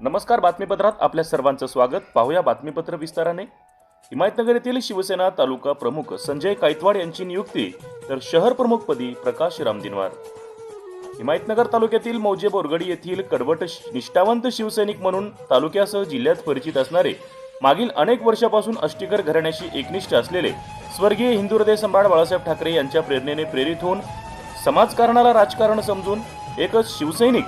नमस्कार बातमीपत्रात आपल्या सर्वांचं स्वागत. पाहूया बातमीपत्र विस्ताराने. हिमायतनगर येथील शिवसेना तालुका प्रमुख संजय कायतवाड यांची नियुक्ती तर शहर प्रमुखपदी प्रकाश रामदिनवार हिमायतनगर तालुक्यातील मौजे बोरगडी येथील कडवट श- निष्ठावंत शिवसैनिक म्हणून तालुक्यासह जिल्ह्यात परिचित असणारे मागील अनेक वर्षापासून अष्टीकर घराण्याशी एकनिष्ठ असलेले स्वर्गीय हिंदू हृदय सम्राट बाळासाहेब ठाकरे यांच्या प्रेरणेने प्रेरित होऊन समाजकारणाला राजकारण समजून एकच शिवसैनिक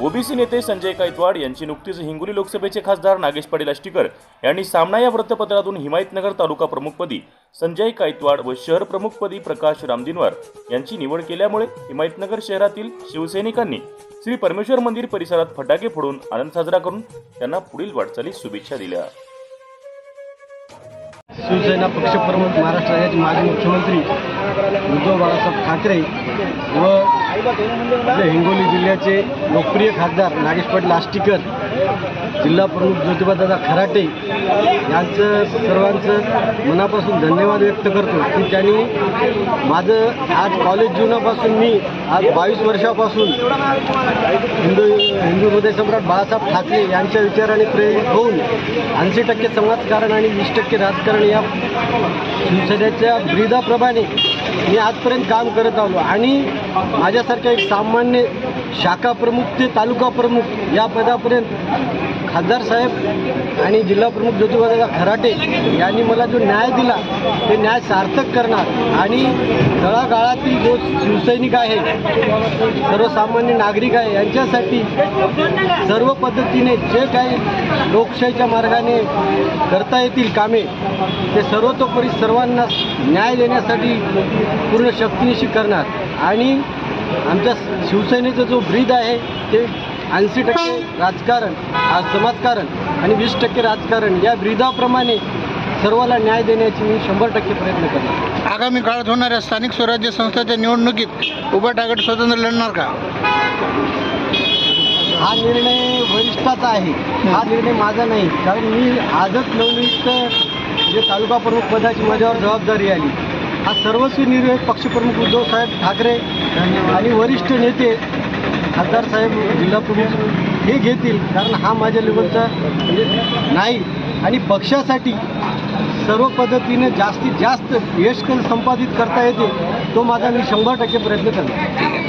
ओबीसी नेते संजय गायकवाड यांची नुकतीच हिंगोली लोकसभेचे खासदार नागेश पाटील आष्टीकर यांनी सामना या वृत्तपत्रातून हिमायतनगर तालुका प्रमुखपदी संजय कायतवाड व शहर प्रमुखपदी प्रकाश रामदिनवार यांची निवड केल्यामुळे हिमायतनगर शहरातील शिवसैनिकांनी श्री परमेश्वर मंदिर परिसरात फटाके फोडून आनंद साजरा करून त्यांना पुढील वाटचालीस शुभेच्छा दिल्या. शिवसेना पक्षप्रमुख महाराष्ट्र राज्याचे माजी मुख्यमंत्री उद्धव बाळासाहेब ठाकरे व आपले हिंगोली जिल्ह्याचे लोकप्रिय खासदार नागेश पाटील आष्टीकर जिल्हा प्रमुख ज्योतिबादादा खराटे यांचं सर्वांचं मनापासून धन्यवाद व्यक्त करतो की त्यांनी माझं आज कॉलेज जीवनापासून मी आज बावीस वर्षापासून हिंदू हिंदू हृदय सम्राट बाळासाहेब ठाकरे यांच्या विचाराने प्रेरित होऊन ऐंशी टक्के समाजकारण आणि वीस टक्के राजकारण या शिवसेनेच्या ब्रिदाप्रमाणे मी आजपर्यंत काम करत आलो. आणि माझ्यासारख्या एक सामान्य शाखा प्रमुख ते तालुका प्रमुख या पदापर्यंत खासदार साहेब आणि जिल्हा प्रमुख ज्योतिबादादा खराटे यांनी मला जो न्याय दिला ते न्याय सार्थक करणार. आणि तळागाळातील जो शिवसैनिक आहे सर्वसामान्य नागरिक आहे यांच्यासाठी सर्व पद्धतीने जे काही लोकशाहीच्या मार्गाने करता येतील कामे ते सर्वतोपरी सर्वांना न्याय देण्यासाठी पूर्ण शक्तीनिशी करणार. आणि आमच्या शिवसेनेचं जो ब्रीद आहे ते ऐंशी टक्के राजकारण आ- समाजकारण आणि वीस टक्के राजकारण या ब्रीदाप्रमाणे सर्वाला न्याय देण्याची मी शंभर टक्के प्रयत्न करणार. आगामी काळात होणाऱ्या स्थानिक स्वराज्य संस्थांच्या निवडणुकीत उभा टाकट स्वतंत्र लढणार का? हा निर्णय वरिष्ठाचा आहे. हा निर्णय माझा नाही. कारण मी आजच नवनियुक्त जे तालुका प्रमुख पदाची माझ्यावर जबाबदारी आली. हा सर्वस्वी निर्णय पक्षप्रमुख उद्धव साहेब ठाकरे आणि वरिष्ठ नेते खासदार साहेब जिल्हा प्रमुख हे घेतील कारण हा माझ्या लेवलचा म्हणजे नाही. आणि पक्षासाठी सर्व पद्धतीने जास्तीत जास्त यश संपादित करता येते तो माझा मी शंभर टक्के प्रयत्न करणार